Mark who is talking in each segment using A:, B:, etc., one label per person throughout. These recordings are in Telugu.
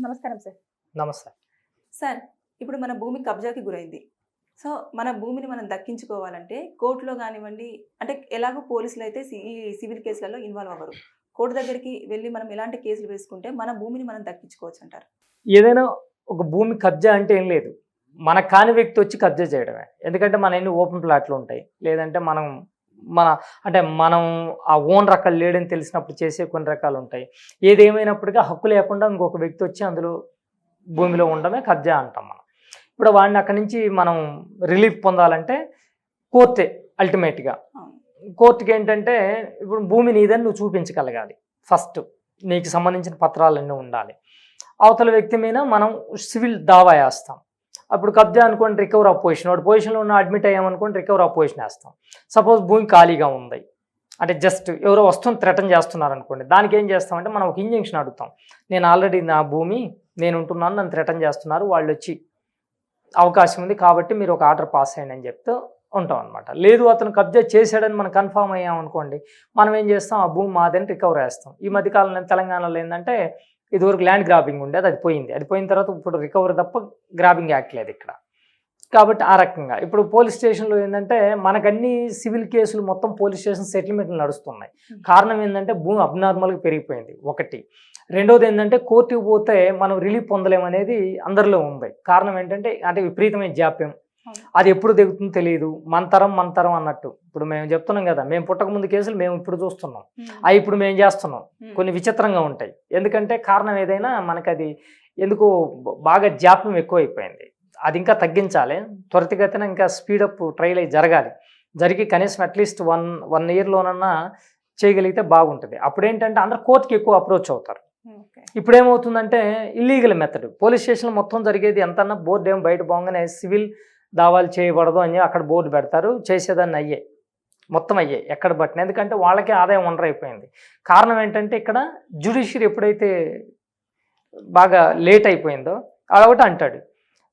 A: నమస్కారం సార్.
B: నమస్తే.
A: సార్ ఇప్పుడు మన భూమి కబ్జాకి గురైంది. సో మన భూమిని మనం దక్కించుకోవాలంటే కోర్టులో కానివ్వండి అంటే ఎలాగో పోలీసులు అయితే ఈ సివిల్ కేసులలో ఇన్వాల్వ్ అవ్వరు. కోర్టు దగ్గరికి వెళ్ళి మనం ఎలాంటి కేసులు వేసుకుంటే మన భూమిని మనం దక్కించుకోవచ్చు అంటారు.
B: ఏదైనా ఒక భూమి కబ్జా అంటే ఏం లేదు. మన కాని వ్యక్తి వచ్చి కబ్జా చేయడమే. ఎందుకంటే మన ఎన్ని ఓపెన్ ప్లాట్లు ఉంటాయి. లేదంటే మనం మన అంటే మనం ఆ ఓనర్ అక్కడ లేడని తెలిసినప్పుడు చేసే కొన్ని రకాలు ఉంటాయి ఏదేమైనప్పటికీ హక్కు లేకుండా ఇంకొక వ్యక్తి వచ్చి అందులో భూమిలో ఉండడమే కబ్జా అంటాం మనం. ఇప్పుడు వాడిని అక్కడి నుంచి మనం రిలీఫ్ పొందాలంటే కోర్టే అల్టిమేట్గా. కోర్టుకి ఏంటంటే ఇప్పుడు భూమి నీదని నువ్వు చూపించగలగాలి ఫస్ట్. నీకు సంబంధించిన పత్రాలన్నీ ఉండాలి. అవతల వ్యక్తి మీద మనం సివిల్ దావా వేస్తాం. అప్పుడు కబ్జా అనుకోండి రికవర్ ఆఫ్ పొజిషన్ వాడు పొజిషన్లో ఉన్న అడ్మిట్ అయ్యామనుకోండి రికవర్ ఆఫ్ పొజిషన్ వేస్తాం. సపోజ్ భూమి ఖాళీగా ఉంది. అంటే జస్ట్ ఎవరో వస్తువుని థ్రెటన్ చేస్తున్నారు అనుకోండి దానికి ఏం చేస్తామంటే మనం ఒక ఇంజెక్షన్ అడుగుతాం. నేను ఆల్రెడీ నా భూమి నేను ఉంటున్నాను నన్ను థ్రెటన్ చేస్తున్నారు వాళ్ళు వచ్చి అవకాశం ఉంది కాబట్టి మీరు ఒక ఆర్డర్ పాస్ అయ్యండి అని చెప్తూ ఉంటాం అనమాట లేదు అతను కబ్జా చేశాడని మనం కన్ఫామ్ అయ్యామనుకోండి మనం ఏం చేస్తాం? ఆ భూమి మాదని రికవర్ చేస్తాం ఈ మధ్యకాలంలో తెలంగాణలో ఏంటంటే ఇదివరకు ల్యాండ్ గ్రాబింగ్ ఉండేది అది పోయింది. అది పోయిన తర్వాత ఇప్పుడు రికవర్ తప్ప గ్రాబింగ్ యాక్ట్ లేదు ఇక్కడ. కాబట్టి ఆ రకంగా ఇప్పుడు పోలీస్ స్టేషన్లో ఏంటంటే మనకన్ని సివిల్ కేసులు మొత్తం పోలీస్ స్టేషన్ సెటిల్మెంట్లు నడుస్తున్నాయి. కారణం ఏంటంటే భూమి అబ్నార్మల్గా పెరిగిపోయింది ఒకటి. రెండోది ఏంటంటే కోర్టుకు పోతే మనం రిలీఫ్ పొందలేమనేది అందరిలో ఉంది. కారణం ఏంటంటే అంటే విపరీతమైన జాప్యం. అది ఎప్పుడు దిగుతుందో తెలియదు మంతరం మంతరం అన్నట్టు. ఇప్పుడు మేము చెప్తున్నాం కదా మేము పుట్టక ముందు కేసులు మేము ఇప్పుడు చూస్తున్నాం. అవి ఇప్పుడు మేము చేస్తున్నాం. కొన్ని విచిత్రంగా ఉంటాయి. ఎందుకంటే కారణం ఏదైనా మనకి అది ఎందుకు బాగా జాప్యం ఎక్కువైపోయింది. అది ఇంకా తగ్గించాలి. త్వరితగతిన ఇంకా స్పీడప్ ట్రైల్ అయి జరగాలి. జరిగి కనీసం అట్లీస్ట్ వన్ వన్ ఇయర్లోనన్నా చేయగలిగితే బాగుంటుంది. అప్పుడు ఏంటంటే అందరు కోర్టుకి ఎక్కువ అప్రోచ్ అవుతారు. ఇప్పుడు ఏమవుతుందంటే ఇల్లీగల్ మెథడ్ పోలీస్ స్టేషన్ మొత్తం జరిగేది ఎంతన్నా బోర్డు ఏం బయట పోగానే సివిల్ దావాలు చేయబడదు అని అక్కడ బోర్డు పెడతారు. చేసేదాన్ని అయ్యే. మొత్తం అయ్యాయి ఎక్కడ పట్టిన. ఎందుకంటే వాళ్ళకే ఆదాయం ఉండర్ అయిపోయింది కారణం ఏంటంటే ఇక్కడ జ్యుడిషియరీ ఎప్పుడైతే బాగా లేట్ అయిపోయిందో అదొకటి అంటాడు.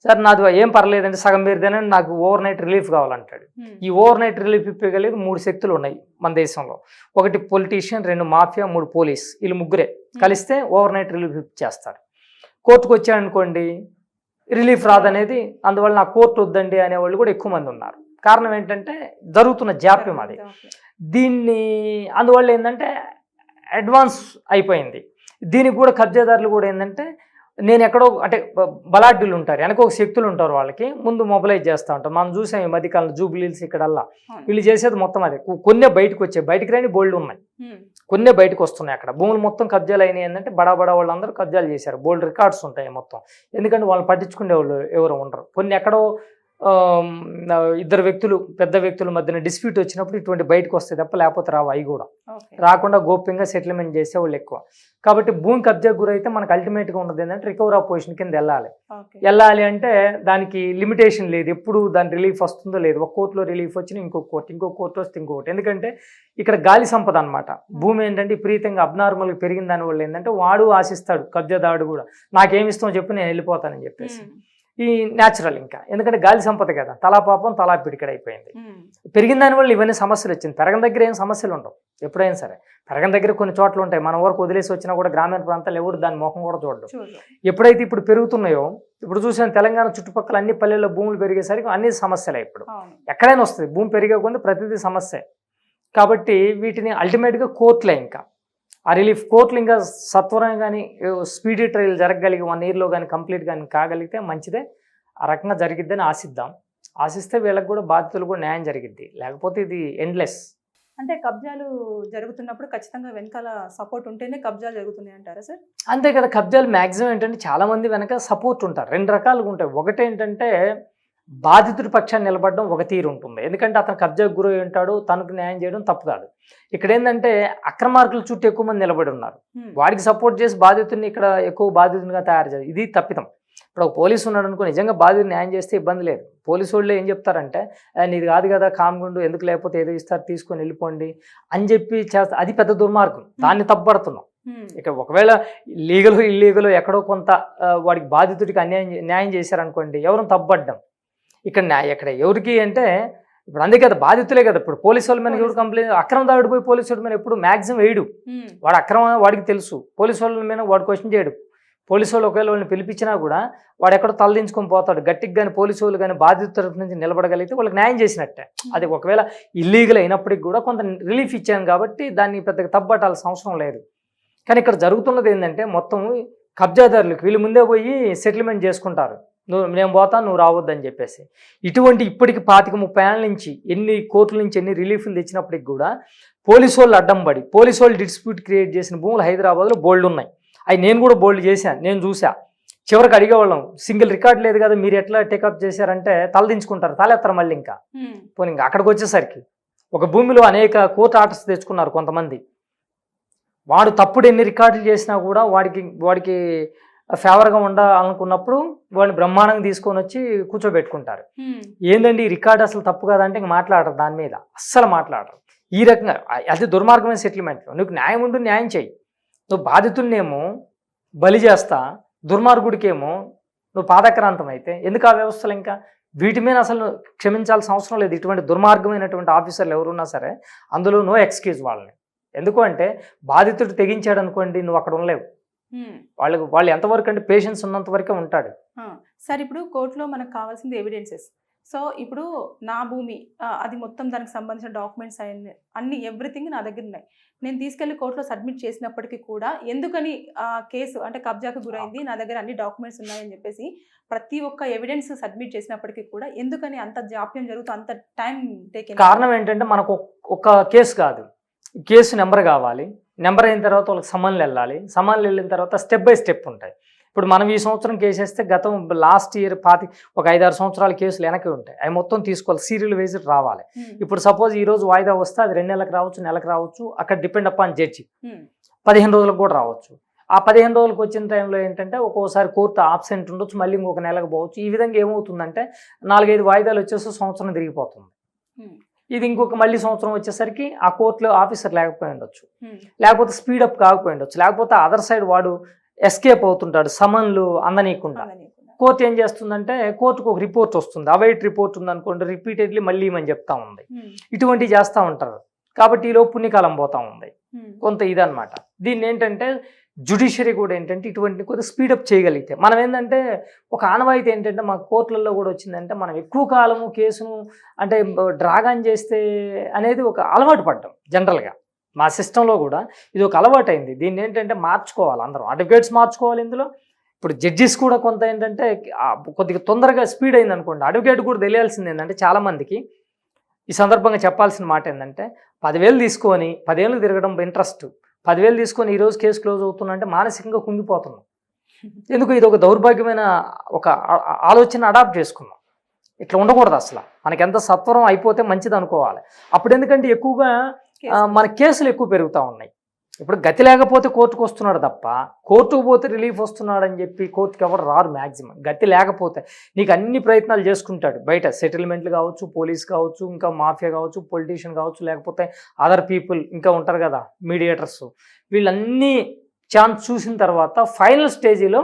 B: సార్ నాది ఏం పర్లేదండి. సగం మీరుదేనే? నాకు ఓవర్ నైట్ రిలీఫ్ కావాలంటాడు. ఈ ఓవర్ నైట్ రిలీఫ్ ఇప్పగలిగి మూడు శక్తులు ఉన్నాయి మన దేశంలో. ఒకటి పొలిటీషియన్ రెండు మాఫియా మూడు పోలీస్. వీళ్ళు ముగ్గురే. కలిస్తే ఓవర్ నైట్ రిలీఫ్ చేస్తారు. కోర్టుకు వచ్చాడనుకోండి రిలీఫ్ రాదనేది అందువల్ల నా కోర్టు వద్దండి అనేవాళ్ళు కూడా ఎక్కువ మంది ఉన్నారు. కారణం ఏంటంటే జరుగుతున్న జాప్యం అది. దీన్ని అందువల్ల ఏంటంటే అడ్వాన్స్ అయిపోయింది. దీనికి కూడా కబ్జాదారులు కూడా ఏంటంటే నేను ఎక్కడో అంటే బలాఢ్యులు ఉంటారు వెనక ఒక శక్తులు ఉంటారు వాళ్ళకి. ముందు మొబిలైజ్ చేస్తూ ఉంటారు. మనం చూసాం ఈ మధ్యకాలంలో జూబిలీల్స్ ఇక్కడల్లా. వీళ్ళు చేసేది మొత్తం అదే. కొన్నే బయటకు వచ్చాయి బయటికి రాని బోల్డ్ ఉన్నాయి కొన్నే బయటకు వస్తున్నాయి అక్కడ. భూములు మొత్తం కబ్జాలు అయినాయి ఏంటంటే బడా బడా వాళ్ళందరూ కబ్జాలు చేశారు. బోల్డ్ రికార్డ్స్ ఉంటాయి మొత్తం. ఎందుకంటే వాళ్ళు పట్టించుకునే వాళ్ళు ఎవరు ఉండరు. కొన్ని ఎక్కడో ఇద్దరు వ్యక్తులు పెద్ద వ్యక్తుల మధ్యన డిస్ప్యూట్ వచ్చినప్పుడు ఇటువంటి బయటకు వస్తాయి తప్ప లేకపోతే రావు అవి కూడా. రాకుండా గోప్యంగా సెటిల్మెంట్ చేసే వాళ్ళు ఎక్కువ. కాబట్టి భూమి కబ్జా గురైతే మనకు అల్టిమేట్గా ఉన్నది ఏంటంటే రికవర్ ఆఫ్ పొజిషన్ కింద వెళ్ళాలి. వెళ్ళాలి అంటే దానికి లిమిటేషన్ లేదు. ఎప్పుడు దాని రిలీఫ్ వస్తుందో లేదు. ఒక కోర్టులో రిలీఫ్ వచ్చిన ఇంకొక కోర్టు ఇంకో కోర్టు వస్తే ఇంకొకటి ఎందుకంటే ఇక్కడ గాలి సంపద అనమాట భూమి ఏంటంటే విపరీతంగా అబ్నార్మల్గా పెరిగిన దాని వల్ల ఏంటంటే వాడు ఆశిస్తాడు కబ్జాదారుడు కూడా. నాకేమి ఇస్తామో చెప్పి నేను వెళ్ళిపోతానని చెప్పేసి. ఈ న్యాచురల్ ఇంకా. ఎందుకంటే గాలి సంపద కదా. తలా పాపం తలా పిడికడైపోయింది. పెరిగిన దాని వల్ల ఇవన్నీ సమస్యలు వచ్చింది. పెరగని దగ్గర ఏం సమస్యలు ఉండవు. ఎప్పుడైనా సరే. పెరగని దగ్గర కొన్ని చోట్ల ఉంటాయి. మన వరకు వదిలేసి వచ్చినా కూడా గ్రామీణ ప్రాంతాలు ఎవరు దాని ముఖం కూడా చూడడం
A: చూడు
B: ఎప్పుడైతే ఇప్పుడు పెరుగుతున్నాయో ఇప్పుడు చూసాను తెలంగాణ చుట్టుపక్కల అన్ని పల్లెల్లో భూములు పెరిగేసరికి అన్ని సమస్యలే ఇప్పుడు. ఎక్కడైనా వస్తుంది. భూమి పెరిగే కొంది ప్రతిదీ సమస్య. కాబట్టి వీటిని అల్టిమేట్గా కోర్టులే ఇంకా. ఆ రిలీఫ్ కోర్టులు ఇంకా సత్వరం కానీ స్పీడీ ట్రయల్ జరగగలిగి వన్ ఇయర్లో కానీ కంప్లీట్ కానీ కాగలిగితే మంచిదే. ఆ రకంగా జరిగిద్దని ఆశిద్దాం. ఆశిస్తే వీళ్ళకి కూడా బాధితులు కూడా న్యాయం జరిగిద్ది. లేకపోతే ఇది ఎండ్లెస్
A: అంటే కబ్జాలు జరుగుతున్నప్పుడు ఖచ్చితంగా వెనకాల సపోర్ట్ ఉంటేనే కబ్జాలు జరుగుతున్నాయి అంటారా సార్?
B: అంతే కదా కబ్జాలు మ్యాక్సిమం ఏంటంటే చాలా మంది వెనక సపోర్ట్ ఉంటారు. రెండు రకాలుగా ఉంటాయి. ఒకటి ఏంటంటే బాధితుడి పక్షాన్ని నిలబడడం ఒక తీరు ఉంటుంది. ఎందుకంటే అతను కబ్జాకు గురై ఉంటాడు తనకు న్యాయం చేయడం తప్పు కాదు. ఇక్కడ ఏంటంటే అక్రమార్కుల చుట్టూ ఎక్కువ మంది నిలబడి ఉన్నారు. వాడికి సపోర్ట్ చేసి బాధితుడిని ఇక్కడ ఎక్కువ బాధితునిగా తయారు చేయాలి. ఇది తప్పిదం. ఇప్పుడు ఒక పోలీసు ఉన్నాడు అనుకో నిజంగా బాధితుడు న్యాయం చేస్తే ఇబ్బంది లేదు. పోలీసు వాళ్ళు ఏం చెప్తారంటే "ఆ, నీది కాదు కదా కామ్గుండు ఎందుకు లేకపోతే ఏదో ఇస్తారు తీసుకొని వెళ్ళిపోండి అని చెప్పి చేస్తా అది పెద్ద దుర్మార్గం. దాన్ని తప్పబడుతున్నాం ఇక ఒకవేళ లీగల్ ఇల్లీగల్ ఎక్కడో కొంత వాడికి బాధితుడికి అన్యాయం న్యాయం చేశారనుకోండి ఎవరు తప్పబడ్డం ఇక్కడ ఇక్కడ ఎవరికి అంటే ఇప్పుడు అందుకే కదా బాధితులే కదా. ఇప్పుడు పోలీసు వాళ్ళ మీద ఎవరు కంప్లైంట్ అక్రమ దాడి పోయి పోలీసు వాళ్ళ మీద ఎప్పుడు మ్యాక్సిమం వేయడు. వాడు అక్రమం వాడికి తెలుసు. పోలీసు వాళ్ళ మీద వాడు క్వశ్చన్ చేయడు. పోలీసు వాళ్ళు ఒకవేళ వాళ్ళని పిలిపించినా కూడా వాడు ఎక్కడో తలదించుకొని పోతాడు. గట్టికి కానీ పోలీసు వాళ్ళు కానీ బాధిత తరఫు నుంచి నిలబడగలిగితే వాళ్ళకి న్యాయం చేసినట్టే. అది ఒకవేళ ఇల్లీగల్ అయినప్పటికి కూడా కొంత రిలీఫ్ ఇచ్చాను కాబట్టి దాన్ని పెద్దగా తప్పట్టాల్సిన అవసరం లేదు. కానీ ఇక్కడ జరుగుతున్నది ఏంటంటే మొత్తం కబ్జాదారులకు వీళ్ళు ముందే పోయి సెటిల్మెంట్ చేసుకుంటారు. నువ్వు నేను పోతాను నువ్వు రావద్దని చెప్పేసి. ఇటువంటి ఇప్పటికి పాతిక ముప్పై ఏళ్ళ నుంచి ఎన్ని కోర్టుల నుంచి ఎన్ని రిలీఫ్లు తెచ్చినప్పటికి కూడా పోలీసు వాళ్ళు అడ్డం పడి పోలీసు వాళ్ళు డిస్ప్యూట్ క్రియేట్ చేసిన భూములు హైదరాబాద్లో బోల్డ్ ఉన్నాయి. అవి నేను కూడా బోల్డ్ చేశాను నేను చూసా చివరికి అడిగేవాళ్ళం సింగిల్ రికార్డ్ లేదు కదా మీరు ఎట్లా టేకప్ చేశారంటే తలదించుకుంటారు తలెత్తరు మళ్ళీ ఇంకా. పోనీ ఇంకా అక్కడికి వచ్చేసరికి ఒక భూమిలో అనేక కోర్టు ఆర్డర్స్ తెచ్చుకున్నారు కొంతమంది. వాడు తప్పుడు ఎన్ని రికార్డులు చేసినా కూడా వాడికి వాడికి ఫేవర్గా ఉండాలనుకున్నప్పుడు వాడిని బ్రహ్మాండంగా తీసుకొని వచ్చి కూర్చోబెట్టుకుంటారు. ఏందండి ఈ రికార్డ్ అసలు తప్పు కాదంటే ఇంక మాట్లాడరు దాని మీద. అస్సలు మాట్లాడరు. ఈ రకంగా అది దుర్మార్గమైన సెటిల్మెంట్. నువ్వు న్యాయం ఉండు న్యాయం చెయ్యి. నువ్వు బాధితుడినేమో బలి చేస్తా దుర్మార్గుడికేమో నువ్వు పాదక్రాంతం అయితే ఎందుకు ఆ వ్యవస్థలు ఇంకా? వీటి మీద అసలు క్షమించాల్సిన అవసరం లేదు. ఇటువంటి దుర్మార్గమైనటువంటి ఆఫీసర్లు ఎవరున్నా సరే అందులో నో ఎక్స్క్యూజ్ వాళ్ళని. ఎందుకు అంటే బాధితుడు తెగించాడు అనుకోండి నువ్వు అక్కడ ఉండలేవు. వాళ్ళకి వాళ్ళు ఎంతవరకు అంటే పేషెన్స్ ఉన్నంత వరకే ఉంటాడు.
A: సార్ ఇప్పుడు కోర్టులో మనకు కావాల్సింది ఎవిడెన్సెస్ సో ఇప్పుడు నా భూమి అది మొత్తం దానికి సంబంధించిన డాక్యుమెంట్స్ అన్ని అన్ని ఎవ్రీథింగ్ నా దగ్గర ఉన్నాయి. నేను తీసుకెళ్ళి కోర్టులో సబ్మిట్ చేసినప్పటికీ కూడా ఎందుకని ఆ కేసు అంటే కబ్జాకు గురైంది నా దగ్గర అన్ని డాక్యుమెంట్స్ ఉన్నాయని చెప్పేసి ప్రతి ఒక్క ఎవిడెన్స్ సబ్మిట్ చేసినప్పటికీ కూడా ఎందుకని అంత జాప్యం జరుగుతూ అంత టైం టేక్
B: కారణం ఏంటంటే మనకు ఒక కేసు కాదు. కేసు నెంబర్ కావాలి. నెంబర్ అయిన తర్వాత వాళ్ళకి సమన్లు వెళ్ళాలి. సమన్లు వెళ్ళిన తర్వాత స్టెప్ బై స్టెప్ ఉంటాయి. ఇప్పుడు మనం ఈ సంవత్సరం కేసు వేస్తే గతం లాస్ట్ ఇయర్ పాతి ఒక ఐదారు సంవత్సరాల కేసులు వెనక్కి ఉంటాయి. అవి మొత్తం తీసుకోవాలి. సీరియల్ వేసి రావాలి. ఇప్పుడు సపోజ్ ఈ రోజు వాయిదా వస్తే అది రెండు నెలలకు రావచ్చు నెలకు రావచ్చు. అక్కడ డిపెండ్ అపాన్ జడ్జి పదిహేను రోజులకు కూడా రావచ్చు. ఆ పదిహేను రోజులకు వచ్చిన టైంలో ఏంటంటే ఒక్కోసారి కోర్టు ఆబ్సెంట్ ఉండొచ్చు మళ్ళీ ఇంకొక నెలకు పోవచ్చు. ఈ విధంగా ఏమవుతుందంటే నాలుగైదు వాయిదాలు వచ్చేసి సంవత్సరం తిరిగిపోతుంది. ఇది ఇంకొక మళ్ళీ సంవత్సరం వచ్చేసరికి ఆ కోర్టులో ఆఫీసర్ లేకపోయి ఉండొచ్చు. లేకపోతే స్పీడప్ కాకపోయి ఉండొచ్చు. లేకపోతే అదర్ సైడ్ వాడు ఎస్కేప్ అవుతుంటాడు సమన్లు అందనీయకుండా. కోర్టు ఏం చేస్తుందంటే కోర్టుకు ఒక రిపోర్ట్ వస్తుంది. అవైట్ రిపోర్ట్ ఉందనుకోండి రిపీటెడ్లీ మళ్ళీ ఇమని చెప్తా ఉంది. ఇటువంటివి చేస్తూ ఉంటారు. కాబట్టి ఈలో పుణ్యకాలం పోతా ఉంది. కొంత ఇదన్నమాట. దీన్ని ఏంటంటే జుడిషియరీ కూడా ఏంటంటే ఇటువంటి కొద్దిగా స్పీడప్ చేయగలిగితే. మనం ఏంటంటే ఒక ఆనవాయితీ ఏంటంటే మా కోర్టులలో కూడా వచ్చిందంటే మనం ఎక్కువ కాలము కేసును అంటే డ్రాగన్ చేస్తే అనేది ఒక అలవాటు పడ్డాం జనరల్గా. మా సిస్టంలో కూడా ఇది ఒక అలవాటు అయింది. దీన్ని ఏంటంటే మార్చుకోవాలి అందరం. అడ్వకేట్స్ మార్చుకోవాలి ఇందులో. ఇప్పుడు జడ్జెస్ కూడా కొంత ఏంటంటే కొద్దిగా తొందరగా స్పీడ్ అయింది అనుకోండి. అడ్వకేట్ కూడా తెలియాల్సింది ఏంటంటే చాలామందికి ఈ సందర్భంగా చెప్పాల్సిన మాట ఏంటంటే పదివేలు తీసుకొని పదేళ్ళు తిరగడం ఇంట్రెస్ట్ పదివేలు తీసుకొని ఈరోజు కేసు క్లోజ్ అవుతుందంటే మానసికంగా కుంగిపోతున్నాం. ఎందుకు? ఇది ఒక దౌర్భాగ్యమైన ఒక ఆలోచన అడాప్ట్ చేసుకున్నాం. ఇట్లా ఉండకూడదు అసలు. మనకి ఎంత సత్వరం అయిపోతే మంచిది అనుకోవాలి. అప్పుడు ఎందుకంటే ఎక్కువగా మన కేసులు ఎక్కువ పెరుగుతూ ఉన్నాయి. ఇప్పుడు గతి లేకపోతే కోర్టుకు వస్తున్నాడు తప్ప కోర్టుకు పోతే రిలీఫ్ వస్తున్నాడు అని చెప్పి కోర్టుకి ఎవరు రారు మ్యాక్సిమం గతి లేకపోతే నీకు అన్ని ప్రయత్నాలు చేసుకుంటాడు. బయట సెటిల్మెంట్లు కావచ్చు పోలీస్ కావచ్చు ఇంకా మాఫియా కావచ్చు పొలిటీషియన్ కావచ్చు లేకపోతే అదర్ పీపుల్ ఇంకా ఉంటారు కదా మీడియేటర్స్. వీళ్ళన్నీ ఛాన్స్ చూసిన తర్వాత ఫైనల్ స్టేజీలో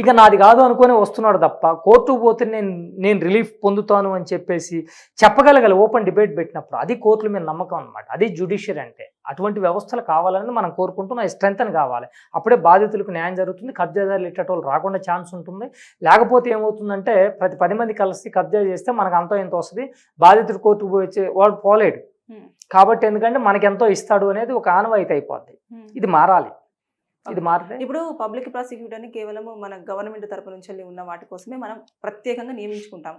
B: ఇక నాది కాదు అనుకొని వస్తున్నాడు తప్ప కోర్టుకు పోతే నేను నేను రిలీఫ్ పొందుతాను అని చెప్పేసి చెప్పగలగాలి ఓపెన్ డిబేట్ పెట్టినప్పుడు. అది కోర్టుల మీద నమ్మకం అనమాట అది జుడిషియరీ అంటే. అటువంటి వ్యవస్థలు కావాలని మనం కోరుకుంటున్నాం. స్ట్రెంత్ అని కావాలి. అప్పుడే బాధితులకు న్యాయం జరుగుతుంది. కబ్జాదారులు ఇట్టేటోళ్ళు రాకుండా ఛాన్స్ ఉంటుంది. లేకపోతే ఏమవుతుందంటే ప్రతి పది మంది కలిసి కబ్జా చేస్తే మనకు అంతో ఎంత వస్తుంది? బాధితుడు కోర్టుకు పోయి వాడు పోలేడు. కాబట్టి ఎందుకంటే మనకి ఎంతో ఇస్తాడు అనేది ఒక ఆనవాయితీ అయిపోద్ది. ఇది మారాలి. ఇది మారితే
A: ఇప్పుడు పబ్లిక్ ప్రాసిక్యూటర్ని కేవలం మన గవర్నమెంట్ తరపు నుంచి ఉన్న వాటి కోసమే మనం ప్రత్యేకంగా నియమించుకుంటాం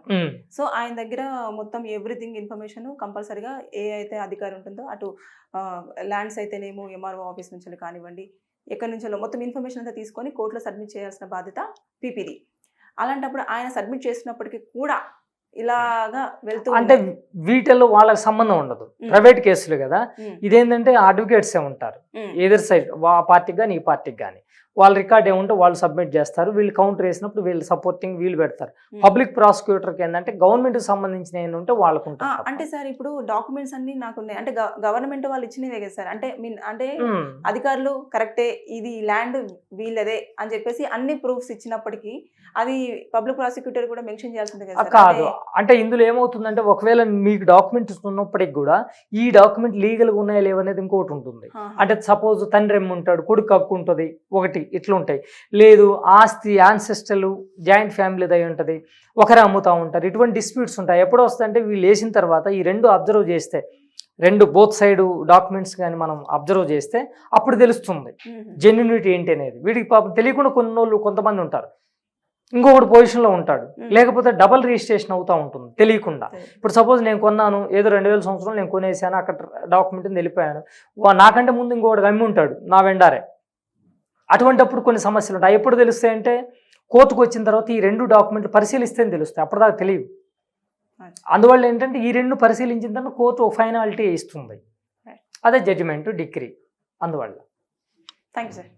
A: సో ఆయన దగ్గర మొత్తం ఎవ్రీథింగ్ ఇన్ఫర్మేషన్ కంపల్సరీగా ఏ అయితే అధికారి ఉంటుందో అటు ల్యాండ్స్ అయితేనేమో ఎంఆర్ఓ ఆఫీస్ నుంచి కానివ్వండి ఎక్కడి నుంచో మొత్తం ఇన్ఫర్మేషన్ అంతా తీసుకొని కోర్టులో సబ్మిట్ చేయాల్సిన బాధ్యత పీపీది. అలాంటప్పుడు ఆయన సబ్మిట్ చేసినప్పటికీ కూడా ఇలాగా వెళ్తూ
B: అంటే వీటిల్లో వాళ్ళకి సంబంధం ఉండదు. ప్రైవేట్ కేసులు కదా. ఇదేంటంటే అడ్వకేట్సే ఉంటారు. ఏదర్ సైడ్ ఆ పార్టీకి కానీ ఈ పార్టీకి కానీ వాళ్ళ రికార్డ్ ఏముంటే వాళ్ళు సబ్మిట్ చేస్తారు. వీళ్ళు కౌంటర్ వేసినప్పుడు వీళ్ళు సపోర్టింగ్ వీళ్ళు పెడతారు.
A: ఉమ్.
B: పబ్లిక్ ప్రాసిక్యూటర్కి ఏంటంటే గవర్నమెంట్కి సంబంధించిన ఏంటంటే వాళ్ళకు
A: అంటే సార్ ఇప్పుడు డాక్యుమెంట్స్ అన్ని నాకు ఉన్నాయి. అంటే గవర్నమెంట్ వాళ్ళు ఇచ్చినవే కదా సార్. అంటే మీన్ అంటే
B: ఉమ్,
A: అధికారులు కరెక్టే ఇది ల్యాండ్ వీళ్ళదే అని చెప్పేసి అన్ని ప్రూఫ్స్ ఇచ్చినప్పటికీ అది పబ్లిక్ ప్రాసిక్యూటర్ కూడా మెన్షన్ చేయాల్సిందే కదా
B: కాదు.
A: అంటే-
B: ఇందులో ఏమవుతుందంటే ఒకవేళ మీకు డాక్యుమెంట్స్ ఉన్నప్పటికి కూడా ఈ డాక్యుమెంట్ లీగల్గా ఉన్నాయా లేవనేది ఇంకోటి ఉంటుంది. అంటే సపోజ్ తండ్రి ఉంటాడు కొడుకు హక్కు ఉంటుంది ఒకటి. ఇట్లా ఉంటాయి లేదు ఆస్తి యాన్సెస్టర్లు జాయింట్ ఫ్యామిలీది అయి ఉంటుంది. ఒకరే అమ్ముతూ ఉంటారు. ఇటువంటి డిస్ప్యూట్స్ ఉంటాయి. ఎప్పుడు వస్తాయంటే వీళ్ళు వేసిన తర్వాత ఈ రెండు అబ్జర్వ్ చేస్తే రెండు బోత్ సైడ్ డాక్యుమెంట్స్ కానీ మనం అబ్జర్వ్ చేస్తే అప్పుడు తెలుస్తుంది. జెన్యునిటీ ఏంటి అనేది. వీడికి పాపం తెలియకుండా కొన్ని వాళ్ళు కొంతమంది ఉంటారు. ఇంకొకటి పొజిషన్లో ఉంటాడు. లేకపోతే డబల్ రిజిస్ట్రేషన్ అవుతూ ఉంటుంది. తెలియకుండా. ఇప్పుడు సపోజ్ నేను కొన్నాను ఏదో రెండు వేల సంవత్సరం నేను కొనేసాను అక్కడ డాక్యుమెంట్ వెళ్ళిపోయాను. వా- నాకంటే ముందు ఇంకొకటి అమ్మి ఉంటాడు నా వెండారే అటువంటప్పుడు కొన్ని సమస్యలు ఉంటాయి. ఎప్పుడు తెలుస్తాయంటే కోర్టుకు వచ్చిన తర్వాత ఈ రెండు డాక్యుమెంట్లు పరిశీలిస్తేనే తెలుస్తాయి. అప్పటిదాకా తెలియదు
A: Right.
B: అందువల్ల ఏంటంటే ఈ రెండు పరిశీలించిన తర్వాత కోర్టు ఒక ఫైనాలిటీ ఇస్తుంది. అదే జడ్జిమెంట్ డిగ్రీ అందువల్ల.
A: Thank you sir